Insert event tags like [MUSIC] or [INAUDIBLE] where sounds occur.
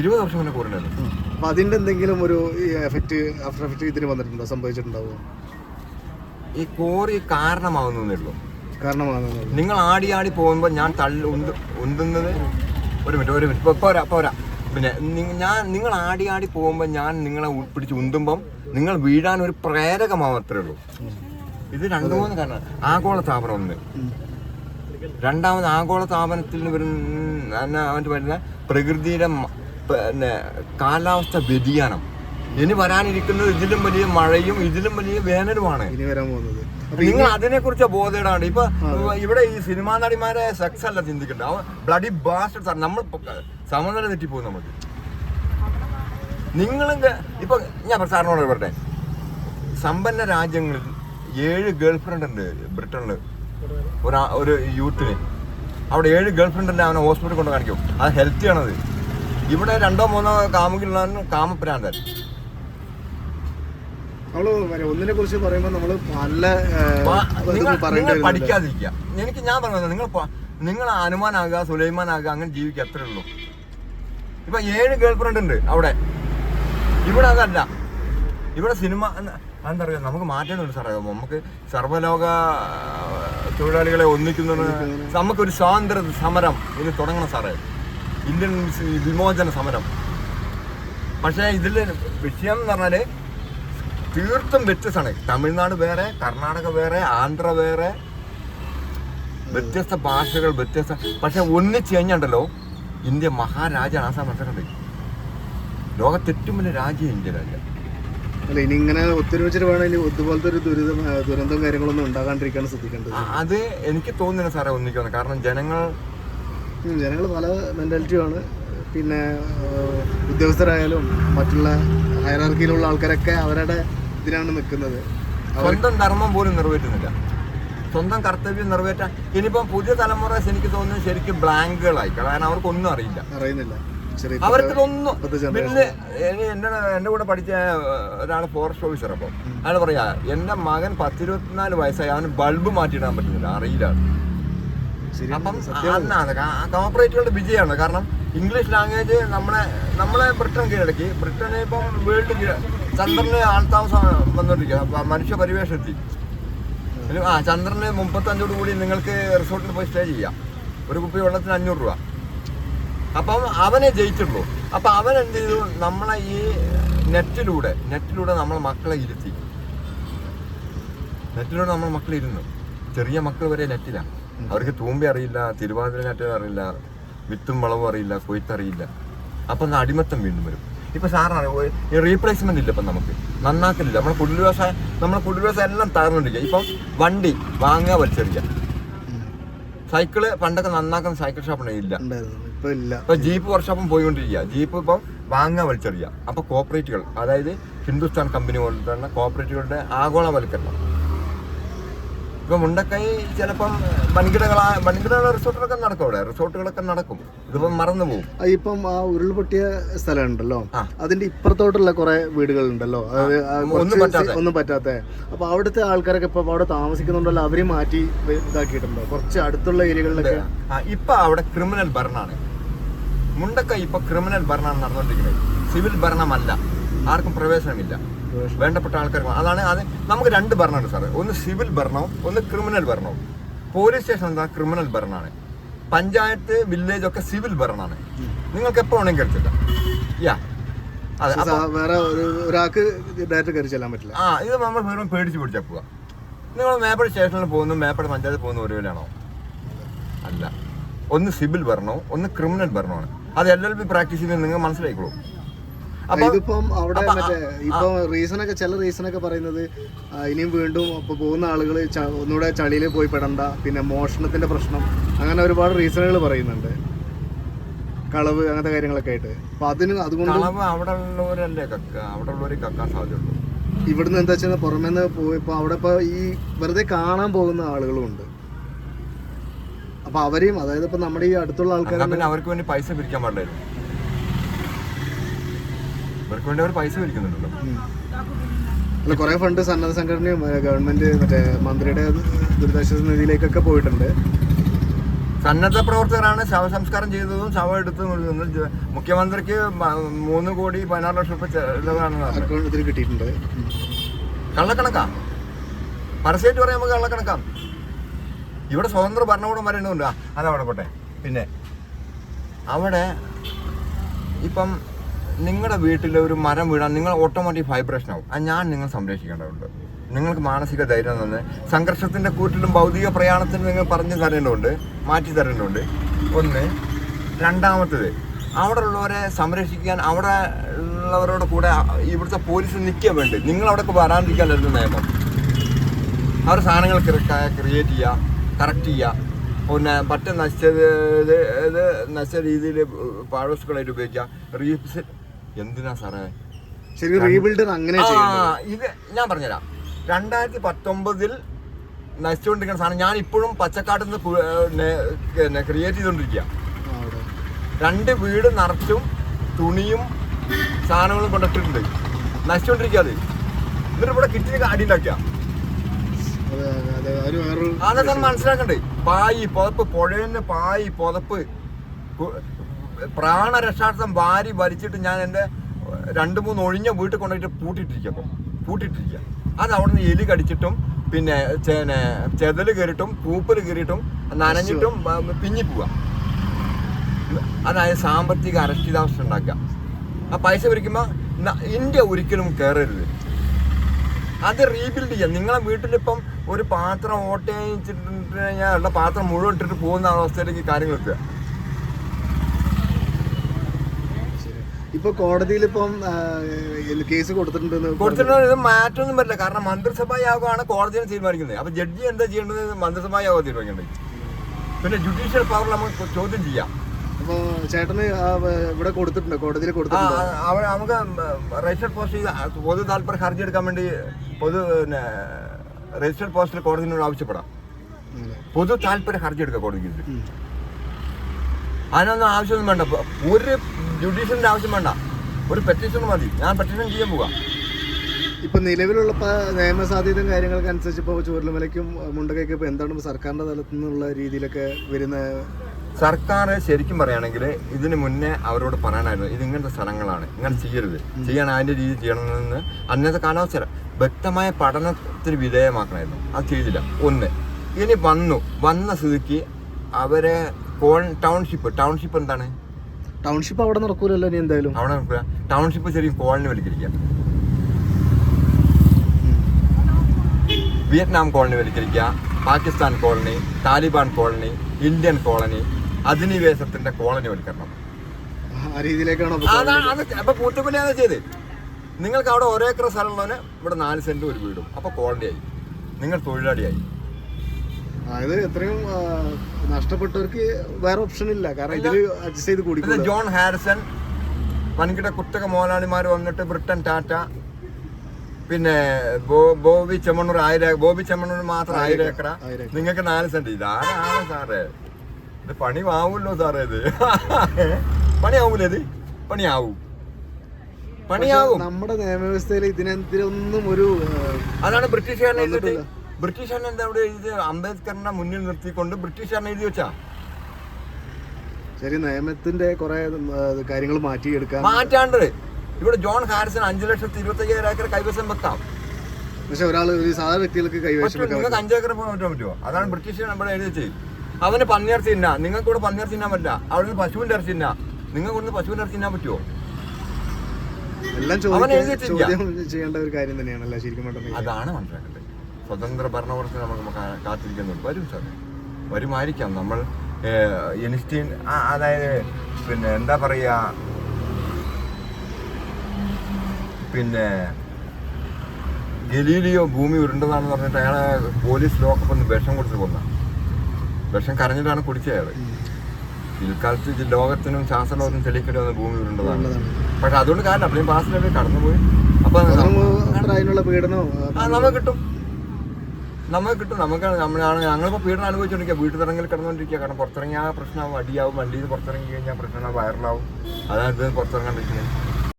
ഇരുപത് വർഷം മുന്നേ കൂടുതലായിരുന്നു അപ്പൊ അതിന്റെ എന്തെങ്കിലും ഒരു എഫക്റ്റ് ആഫ്റ്റർ എഫക്റ്റ് ഇതിന് വന്നിട്ടുണ്ടോ? സംഭവിച്ചിട്ടുണ്ടാവോ? ഈ കോറി കാരണമാവുന്നേ ഉള്ളൂ കാരണമാകുന്നത് നിങ്ങൾ ആടി ആടി പോകുമ്പോൾ ഞാൻ തള്ളി ഉന്ത് ഉന്തുന്നത് ഒരു മിനിറ്റ് ഒരു മിനിറ്റ്. പോരാ പോരാ. പിന്നെ ഞാൻ നിങ്ങൾ ആടി ആടി പോകുമ്പോൾ ഞാൻ നിങ്ങളെ പിടിച്ച് ഉന്തുമ്പം നിങ്ങൾ വീഴാൻ ഒരു പ്രേരകമാവത്രേ ഉള്ളൂ. ഇത് രണ്ടു മൂന്ന് കാരണം. ആഗോള താപനം ഒന്ന്. രണ്ടാമത് ആഗോള താപനത്തിൽ വരുന്ന അവന്റെ വരുന്ന പ്രകൃതിയുടെ പിന്നെ കാലാവസ്ഥ വ്യതിയാനം. ഇനി വരാനിരിക്കുന്നത് ഇതിലും വലിയ മഴയും ഇതിലും വലിയ വേനലുമാണ്. ഇനി വരാൻ പോകുന്നത്. നിങ്ങൾ അതിനെ കുറിച്ച് ബോധേടാണ് ഇപ്പൊ ഇവിടെ ഈ സിനിമാ നടിമാരെ സെക്സ് അല്ല ചിന്തിക്കണ്ട. അവൻ ബ്ലഡി ബാസ്റ്റ് നമ്മൾ സമനില തെറ്റിപ്പോകും നമുക്ക്. നിങ്ങളും ഗ- ഇപ്പൊ ഞാൻ സാറിനോട് പറട്ടെ സമ്പന്ന രാജ്യങ്ങളിൽ ഏഴ് ഗേൾ ഫ്രണ്ട് ഉണ്ട് ബ്രിട്ടനിൽ ഒരു ഒരു യൂത്തിന്. അവിടെ ഏഴ് ഗേൾ ഫ്രണ്ട് ഉണ്ട് അവനെ ഹോസ്പിറ്റലിൽ കൊണ്ട് കാണിക്കും. അത് ഹെൽത്തി ആണത്. ഇവിടെ രണ്ടോ മൂന്നോ കാമുകിലാണ് കാമപ്രാന്തൻ. നമ്മൾ മറ്റേ ഒന്നിനെ കുറിച്ച് പറയുമ്പോൾ നമ്മൾ നിങ്ങൾ. പഠിക്കാതിരിക്കുക. എനിക്ക് ഞാൻ പറഞ്ഞത് നിങ്ങൾ നിങ്ങൾ അനുമാനാകുക സുലൈമാനാകുക അങ്ങനെ ജീവിക്കുക അത്രേ ഉള്ളൂ. ഇപ്പൊ ഏഴ് ഗേൾ ഫ്രണ്ട് ഉണ്ട് അവിടെ. ഇവിടെ അതല്ല. ഇവിടെ സിനിമ എന്താ പറയുക നമുക്ക് മാറ്റുന്നുണ്ട് സാറേ. നമുക്ക് സർവലോക തൊഴിലാളികളെ ഒന്നിക്കുന്ന നമുക്കൊരു സ്വാതന്ത്ര്യ സമരം ഇനി തുടങ്ങണം സാറേ. ഇന്ത്യൻ വിമോചന സമരം. പക്ഷേ ഇതിൽ വിഷയം എന്ന് പറഞ്ഞാൽ തീർത്തും വ്യത്യസ്തമാണ് തമിഴ്നാട് വേറെ കർണാടക വേറെ ആന്ധ്ര വേറെ. വ്യത്യസ്ത ഭാഷകൾ വ്യത്യസ്ത പക്ഷെ ഒന്നിച്ച് കഴിഞ്ഞുണ്ടല്ലോ ഇന്ത്യ മഹാരാജാണ് ആ സമയം മനസ്സിലുണ്ട് ലോകത്തെ ഏറ്റവും വലിയ രാജ്യം ഇന്ത്യ രാജ്യം അല്ല ഇനി ഇങ്ങനെ ഒത്തൊരുമിച്ചിട്ട് വേണം ഇനി ഇതുപോലത്തെ ഒരു ദുരിതം ദുരന്തവും കാര്യങ്ങളൊന്നും ഉണ്ടാകാണ്ടിരിക്കാൻ ശ്രദ്ധിക്കേണ്ടത്. അത് എനിക്ക് തോന്നുന്നില്ല സാറേ ഒന്നിക്കുന്നത് കാരണം ജനങ്ങൾ ജനങ്ങൾ പല മെന്റാലിറ്റിയുമാണ് പിന്നെ ഉദ്യോഗസ്ഥരായാലും മറ്റുള്ള ഹയറാർക്കിയിലുള്ള ആൾക്കാരൊക്കെ അവരുടെ ഇതിനാണ് നിൽക്കുന്നത്. സ്വന്തം ധർമ്മം പോലും നിറവേറ്റുന്നില്ല. സ്വന്തം കർത്തവ്യം നിറവേറ്റാൻ ഇനിയിപ്പം പുതിയ തലമുറ എനിക്ക് തോന്നുന്നത് ശരിക്കും ബ്ലാങ്കുകളായി കാരണം അവർക്കൊന്നും അറിയില്ല. അറിയുന്നില്ല. അവർക്കൊന്നും പിന്നെ എന്റെ എന്റെ കൂടെ പഠിച്ച ഒരാൾ ഫോറസ്റ്റ് ഓഫീസർ അപ്പം. അയാൾ പറയാ എന്റെ മകൻ പത്തിരുപത്തിനാല് വയസ്സായി. അവന് ബൾബ് മാറ്റിയിടാൻ പറ്റുന്നില്ല. അറിയില്ല. അപ്പം കോപ്പറേറ്റുകളുടെ വിജയമാണ്. കാരണം ഇംഗ്ലീഷ് ലാംഗ്വേജ് നമ്മളെ നമ്മളെ ബ്രിട്ടൻ കീഴടക്കി. ബ്രിട്ടന് ഇപ്പം വേൾഡ് ചന്ദ്രനെ വന്നോണ്ടിരിക്കുക അപ്പൊ മനുഷ്യ പരിവേഷത്തി ഇനി ആ ചന്ദ്രന് മുപ്പത്തഞ്ചോട് കൂടി നിങ്ങൾക്ക് റിസോർട്ടിൽ പോയി സ്റ്റേ ചെയ്യാം. ഒരു കുപ്പി വെള്ളത്തിന് അഞ്ഞൂറ് രൂപ. അപ്പം അവനെ ജയിച്ചുള്ളൂ അപ്പം അവൻ എന്ത് ചെയ്തു? നമ്മളെ ഈ നെറ്റിലൂടെ നെറ്റിലൂടെ നമ്മളെ മക്കളെ ഇരുത്തി. നെറ്റിലൂടെ നമ്മളെ മക്കളിരുന്നു ചെറിയ മക്കൾ വരെ നെറ്റിലാണ്. അവർക്ക് തൂമ്പി അറിയില്ല തിരുവാതിര നെറ്റ് അറിയില്ല വിത്തും വളവും അറിയില്ല കൊയ്ത്തറിയില്ല അപ്പൊ അന്ന് അടിമത്തം വീണ്ടും വരും. ഇപ്പൊ സാറാണ് റീപ്ലേസ്മെന്റ് ഇല്ല ഇപ്പൊ നമുക്ക്. നന്നാക്കലില്ല. നമ്മുടെ കുടിൽ വ്യവസായം നമ്മുടെ കുടിൽ വ്യവസായം എല്ലാം തകർന്നുകൊണ്ടിരിക്കുക. ഇപ്പം വണ്ടി വാങ്ങുക വലിച്ചെറിയുക. സൈക്കിൾ പണ്ടൊക്കെ നന്നാക്കുന്ന സൈക്കിൾ ഷോപ്പ് ഇല്ല. ഇപ്പൊ ജീപ്പ് വർക്ക്ഷോപ്പും പോയിക്കൊണ്ടിരിക്കുക. ജീപ്പ് ഇപ്പം വാങ്ങുക വലിച്ചെറിയുക. അപ്പൊ കോപ്പറേറ്റുകൾ അതായത് ഹിന്ദുസ്ഥാൻ കമ്പനി പോലെ തന്നെ കോപ്പറേറ്റുകളുടെ ആഗോളവൽക്കരണം. ഇപ്പൊ മുണ്ടക്കൈ ചിലപ്പം വൻകിടകളാ വൻകിട റിസോർട്ടുകളൊക്കെ നടക്കും അവിടെ. റിസോർട്ടുകളൊക്കെ നടക്കും. ഇതിപ്പം മറന്നു പോകും ഇപ്പം ആ ഉരുൾപൊട്ടിയ സ്ഥലം ഉണ്ടല്ലോ അതിന്റെ ഇപ്പുറത്തോട്ടുള്ള കുറെ വീടുകളുണ്ടല്ലോ. ഒന്നും കുറച്ച് ഒന്നും പറ്റാത്ത. അപ്പൊ അവിടുത്തെ ആൾക്കാരൊക്കെ ഇപ്പൊ അവിടെ താമസിക്കുന്നുണ്ടല്ലോ അവരെ മാറ്റി ഇതാക്കിയിട്ടുണ്ടോ? കുറച്ച് അടുത്തുള്ള ഏരിയകളിലൊക്കെ? ഇപ്പൊ അവിടെ ക്രിമിനൽ ഭരണമാണ് മുണ്ടക്കൈ ഇപ്പൊ ക്രിമിനൽ ഭരണമാണ് നടന്നുകൊണ്ടിരിക്കുന്നത് സിവിൽ ഭരണമല്ല. ആർക്കും പ്രവേശനമില്ല. വേണ്ടപ്പെട്ട ആൾക്കാർക്ക് അതാണ് അത് നമുക്ക് രണ്ട് ഭരണമുണ്ട് സാറേ. ഒന്ന് സിവിൽ ഭരണവും ഒന്ന് ക്രിമിനൽ ഭരണവും. പോലീസ് സ്റ്റേഷൻ എന്താ ക്രിമിനൽ ഭരണമാണ്. പഞ്ചായത്ത് വില്ലേജ് ഒക്കെ സിവിൽ ഭരണമാണ്. നിങ്ങൾക്ക് എപ്പോ വേണമെങ്കിൽ കരുത്തില്ല യാ. അതെ വേറെ ഒരു ഒരാൾക്ക് ഡയറക്റ്റ് കയറി ചെല്ലാൻ പറ്റില്ല. ആ ഇത് നമ്മൾ വെറും പേടിച്ച് പിടിച്ചാൽ പോവുക നിങ്ങൾ മേപ്പടി സ്റ്റേഷനിൽ പോകുന്നു മേപ്പടി പഞ്ചായത്തിൽ പോകുന്ന ഒരുവിലാണോ അല്ല. ഒന്ന് സിവിൽ ഭരണവും ഒന്ന് ക്രിമിനൽ ഭരണമാണ് അത് എൽ എൽ ബി പ്രാക്ടീസ് ചെയ്ത് നിങ്ങൾ മനസ്സിലായിക്കോളൂ ഇതിപ്പം അവിടെ മറ്റേ ഇപ്പൊ റീസൺ ഒക്കെ ചില റീസൺ ഒക്കെ പറയുന്നത് ഇനിയും വീണ്ടും ഇപ്പൊ പോകുന്ന ആളുകൾ ഒന്നുകൂടെ ചളിയിൽ പോയി പെടണ്ട പിന്നെ മോഷണത്തിന്റെ പ്രശ്നം അങ്ങനെ ഒരുപാട് റീസണുകൾ പറയുന്നുണ്ട്. കളവ് അങ്ങനത്തെ കാര്യങ്ങളൊക്കെ ആയിട്ട്. അപ്പൊ അതിന് അതുകൊണ്ട് അവിടെ ഉള്ളവരല്ലേ കക്ക അവിടെ ഉള്ളവർ കക്കാൻ സാധ്യതയുള്ളൂ. ഇവിടുന്ന് എന്താ വെച്ചാൽ പുറമേന്ന് പോയി ഇപ്പൊ അവിടെ ഇപ്പൊ ഈ വെറുതെ കാണാൻ പോകുന്ന ആളുകളും ഉണ്ട്. അപ്പൊ അവരെയും അതായത് ഇപ്പൊ നമ്മുടെ ഈ അടുത്തുള്ള ആൾക്കാരെ അവർക്ക് വേണ്ടി പൈസ പിരിക്കാൻ പാടില്ലായിരുന്നു. ഇവർക്ക് വേണ്ടി അവർ പൈസ പിരിക്കുന്നുണ്ടല്ലോ അല്ല കുറെ ഫണ്ട് സന്നദ്ധ സംഘടനയും ഗവൺമെന്റ് മറ്റേ മന്ത്രിയുടെ ദുരിതാശ്വാസ നിധിയിലേക്കൊക്കെ പോയിട്ടുണ്ട്. സന്നദ്ധ പ്രവർത്തകരാണ് ശവസംസ്കാരം ചെയ്തതും ശവം എടുത്തു. മുഖ്യമന്ത്രിക്ക് മൂന്ന് കോടി പതിനാറ് ലക്ഷം രൂപ ചെലവാണെന്ന് കിട്ടിയിട്ടുണ്ട്. കള്ളക്കണക്കാ? പരസ്യമായിട്ട് പറയാൻ നമുക്ക് കള്ളക്കണക്കാം. ഇവിടെ സ്വതന്ത്ര ഭരണകൂടം വരേണ്ടതുണ്ട് അതവിടെ പോട്ടെ. പിന്നെ അവിടെ ഇപ്പം നിങ്ങളുടെ വീട്ടിൽ ഒരു മരം വീഴാൻ നിങ്ങൾ ഓട്ടോമാറ്റിക് വൈബ്രേഷൻ ആവും. അത് ഞാൻ നിങ്ങൾ സംരക്ഷിക്കേണ്ടതുണ്ട്. നിങ്ങൾക്ക് മാനസിക ധൈര്യം തന്നെ. സംഘർഷത്തിന്റെ കൂട്ടിലും ഭൗതിക പ്രയാണത്തിന് നിങ്ങൾ പറഞ്ഞു തരേണ്ടതുണ്ട് മാറ്റി തരേണ്ടതുണ്ട്. ഒന്ന്. രണ്ടാമത്തത് അവിടെ ഉള്ളവരെ സംരക്ഷിക്കാൻ അവിടെ ഉള്ളവരോട് കൂടെ ഇവിടുത്തെ പോലീസ് നിൽക്കാൻ വേണ്ടി നിങ്ങൾ അവിടെ വരാതിരിക്കാനായിരുന്നു നിയമം. അവർ സാധനങ്ങൾ ക്രിയേറ്റ് ചെയ്യുക കറക്റ്റ് ചെയ്യുക പിന്നെ പറ്റ നശിച്ചത് ഇത് നശിച്ച രീതിയിൽ പാഴ്വസ്തുക്കളായിട്ട് ഉപയോഗിക്കുക റീപ്സ് എന്തിനാ സാറേ? ശരിക്കും റീബിൽഡർ അങ്ങനെ ഇത് ഞാൻ പറഞ്ഞുതരാം. രണ്ടായിരത്തി പത്തൊമ്പതിൽ നശിച്ചുകൊണ്ടിരിക്കുന്ന സാധനം ഞാൻ ഇപ്പോഴും പച്ചക്കാട്ടിൽ നിന്ന് ക്രിയേറ്റ് ചെയ്തുകൊണ്ടിരിക്കുക. രണ്ട് വീട് നിറച്ചും തുണിയും സാധനങ്ങളും കൊണ്ടിട്ടുണ്ട് നശിച്ചുകൊണ്ടിരിക്കുക അത്. എന്നിട്ട് ഇവിടെ കിറ്റിന് അടി ഉണ്ടാക്കുക. അതെ അതെ അതൊക്കെ മനസ്സിലാക്കണ്ടേ? പായി പുതപ്പ് പുഴേന്റെ പായി പുതപ്പ് പ്രാണരക്ഷാർത്ഥം വാരി വലിച്ചിട്ട് ഞാൻ എന്റെ രണ്ട് മൂന്ന് ഒഴിഞ്ഞ വീട്ടിൽ കൊണ്ടുപോയിട്ട് പൂട്ടിയിട്ടിരിക്കുമ്പോൾ പൂട്ടിയിട്ടിരിക്കുക അത് അവിടെ നിന്ന് എലി കടിച്ചിട്ടും പിന്നെ ചേനെ ചെതൽ കയറിയിട്ടും പൂപ്പൽ കയറിയിട്ടും നനഞ്ഞിട്ടും ആ, പിഞ്ഞി പോവുക. അതായത് സാമ്പത്തിക അരക്ഷിതാവസ്ഥ ഉണ്ടാക്കുക. ആ പൈസ പിരിക്കുമ്പോൾ ഇന്ത്യ ഒരിക്കലും കയറരുത് അത് റീബിൽഡ് ചെയ്യാം. നിങ്ങളെ വീട്ടിലിപ്പം ഒരു പാത്രം ഓട്ടയിച്ചിട്ട് കഴിഞ്ഞാൽ ഉള്ള പാത്രം മുഴുവൻ ഇട്ടിട്ട് പോകുന്ന അവസ്ഥയിലേക്ക് കാര്യങ്ങൾ എത്തുക ശരി. ഇപ്പൊ കോടതിയിൽ ഇപ്പം കേസ് കൊടുത്തിട്ടുണ്ട് കൊടുത്തിട്ടുണ്ട് ഇത് മാറ്റൊന്നും പറ്റില്ല. കാരണം മന്ത്രിസഭാ യോഗമാണ് കോടതിയെ തീരുമാനിക്കുന്നത്. അപ്പൊ ജഡ്ജി എന്താ ചെയ്യേണ്ടത്? മന്ത്രിസഭാ യോഗം തീരുമാനിക്കേണ്ടത്. പിന്നെ ജുഡീഷ്യൽ പവർ നമുക്ക് ചോദ്യം ചെയ്യാം. അപ്പോൾ ചേട്ടന് ഇവിടെ കൊടുത്തിട്ടുണ്ട്? കോടതിയിൽ കൊടുത്തിട്ടുണ്ട്? നമുക്ക് രജിസ്റ്റർ പോസ്റ്റ് ചെയ്ത് പൊതു താല്പര്യ ഹർജി എടുക്കാൻ വേണ്ടി പൊതു പിന്നെ രജിസ്റ്റർ പോസ്റ്റിൽ കോടതിനോട് ആവശ്യപ്പെടാം. പൊതു താല്പര്യ ഹർജി എടുക്കാം കോടതിക്ക്. അതിനൊന്നും ആവശ്യമൊന്നും വേണ്ട. ഒരു ജുഡീഷ്യലിന്റെ ആവശ്യം വേണ്ട. ഒരു പെറ്റീഷൻ മതി. ഞാൻ പെറ്റീഷൻ ചെയ്യാൻ പോകാം ഇപ്പൊ നിലവിലുള്ള നിയമസാധ്യതയും കാര്യങ്ങളൊക്കെ അനുസരിച്ച് ഇപ്പോൾ ചൂരലുമലയ്ക്കും മുണ്ടകയ്ക്കും ഇപ്പൊ എന്താണ് സർക്കാരിന്റെ തലത്തു നിന്നുള്ള രീതിയിലൊക്കെ വരുന്ന സർക്കാർ ശരിക്കും പറയുകയാണെങ്കിൽ ഇതിന് മുന്നേ അവരോട് പറയാനായിരുന്നു ഇത് ഇങ്ങനത്തെ സ്ഥലങ്ങളാണ്. ഇങ്ങനെ ചെയ്യരുത്. ചെയ്യണം അതിന്റെ രീതി ചെയ്യണമെന്ന് അന്നത്തെ കാലാവസ്ഥ വ്യക്തമായ പഠനത്തിന് വിധേയമാക്കണമായിരുന്നു. അത് ചെയ്തില്ല. ഒന്ന് ഇനി വന്നു. വന്ന സ്ഥിതിക്ക് അവരെ കോൾ ടൗൺഷിപ്പ് ടൗൺഷിപ്പ് എന്താണ്? ടൗൺഷിപ്പ് അവിടെ നടക്കൂലല്ലോ ഇനി എന്തായാലും. അവിടെ നടക്കൂല. ടൗൺഷിപ്പ് ശരിക്കും കോളിന് വലിക്കരിക്കുക Vietnam colony വലിക്കരിക്കുക Pakistan colony Taliban colony Indian colony അധിനിവേശത്തിന്റെ colony വൽക്കരണം ആ രീതിയിലേക്കാണോ ഇപ്പൊ അതാണ് അത് അപ്പൊ പൂത്തുപ്പള്ളിയാണ് ചെയ്ത് നിങ്ങൾക്ക് അവിടെ ഒരേ ഏക്കർ സ്ഥലമുള്ളവന് ഇവിടെ നാല് സെന്റ് ഒരു വീടും. അപ്പൊ കോളനിയായി. നിങ്ങൾ തൊഴിലാളിയായി. അതായത് എത്രയും നഷ്ടപ്പെട്ടവർക്ക് വേറെ ഓപ്ഷൻ ഇല്ല. കാരണം ഇതിൽ അഡ്ജസ്റ്റ് ചെയ്ത് കൂടി ജോൺ ഹാരിസൺ വൻകിട കുത്തക മോലാളിമാർ വന്നിട്ട് ബ്രിട്ടൻ ടാറ്റ പിന്നെ ബോ- ബോബി ചെമ്മണ്ണൂർ ആയിരം ബോബി ചെമ്മണ്ണൂർ മാത്രം ആയിരം ഏക്കറ. ഏക്കർ. നിങ്ങൾക്ക് നാല് സെന്റ് ഇതാരാണ് സാറേ? ഇത് പണി പണിയാവുമല്ലോ സാറേ ഇത്. [LAUGHS] പണിയാവൂലേ ഇത്? പണിയാവും പണിയാവും നമ്മുടെ നിയമവ്യവസ്ഥയിൽ ഇതിനെതിരൊന്നും ഒരു അതാണ് ബ്രിട്ടീഷുകാരനെ. ബ്രിട്ടീഷുകാരൻ എന്താ ഇവിടെ എഴുതി അംബേദ്കറിനെ മുന്നിൽ നിർത്തിക്കൊണ്ട് ബ്രിട്ടീഷുകാരനെ എഴുതി വെച്ചാ? ശരി നിയമത്തിന്റെ കുറെ കാര്യങ്ങൾ മാറ്റിയെടുക്കാൻ മാറ്റാണ്ട്. ഇവിടെ ജോൺ ഹാരിസൺ അഞ്ചു ലക്ഷത്തി ഇരുപത്തി അയ്യായിരം ഏക്കർ കൈവശം വെക്കാം. പക്ഷെ ഒരാൾ ഒരു സാധാരണ വ്യക്തികൾക്ക് കൈവശം നിങ്ങൾക്ക് അഞ്ച് ഏക്കർ പോകാൻ പറ്റാൻ പറ്റുമോ? അതാണ് ബ്രിട്ടീഷ് നമ്മൾ എഴുതി വെച്ചേ അവന് പന്നിയിറച്ചി ഇന്ന നിങ്ങൾക്ക് ഇവിടെ പന്നിയിറച്ചി തിന്നാൻ പറ്റില്ല. അവിടെ നിന്ന് പശുവിന്റെ ഇറച്ചി തിന്നാ. നിങ്ങൾക്ക് ഇവിടുന്ന് പശുവിന്റെ ഇറച്ചി തിന്നാൻ പറ്റുമോ? എല്ലാം ചോദ്യം ചെയ്യേണ്ട ഒരു കാര്യം തന്നെയാണല്ലോ? ശരിക്കും അതാണ് മനസ്സിലാക്കേണ്ടത്. സ്വതന്ത്ര ഭരണകൂടത്തിന് നമുക്ക് കാത്തിരിക്കുന്നുണ്ട്. വരും സാർ വരുമായിരിക്കാം. നമ്മൾ എനിസ്റ്റീൻ അതായത് പിന്നെ എന്താ പറയുക പിന്നെ ഗലീലിയോ ഭൂമി ഉരുണ്ടതാണെന്ന് പറഞ്ഞിട്ട് അയാളെ പോലീസ് ലോക്കപ്പ് ഒന്ന് വിഷം കൊടുത്ത് കൊന്ന. വിഷം കരഞ്ഞിട്ടാണ് കുടിച്ചത് അയാൾ പിൽക്കാലത്ത് ലോകത്തിനും ശാസ്ത്രലോകത്തിനും തെളിയിക്കേണ്ടി വന്ന ഭൂമി ഉരുണ്ടതാണ്. പക്ഷെ അതുകൊണ്ട് കാരണം അപ്പോഴും പാസിലൊക്കെ കടന്നുപോയി? അപ്പൊ നമുക്ക് കിട്ടും. നമുക്ക് കിട്ടും നമുക്ക് നമ്മളാണ്. ഞങ്ങളിപ്പോൾ പീഡനം അനുഭവിച്ചുകൊണ്ടിരിക്കുക വീട്ടിൽ ഇറങ്ങി കിടന്നുകൊണ്ടിരിക്കുക കാരണം പുറത്തിറങ്ങിയാൽ പ്രശ്നമാവും. അടിയാവും. വണ്ടിയിൽ പുറത്തിറങ്ങി കഴിഞ്ഞാൽ പ്രശ്നം വൈറലാവും അതാണ് ഇത് പുറത്തിറങ്ങാണ്ടിരിക്കുന്നത്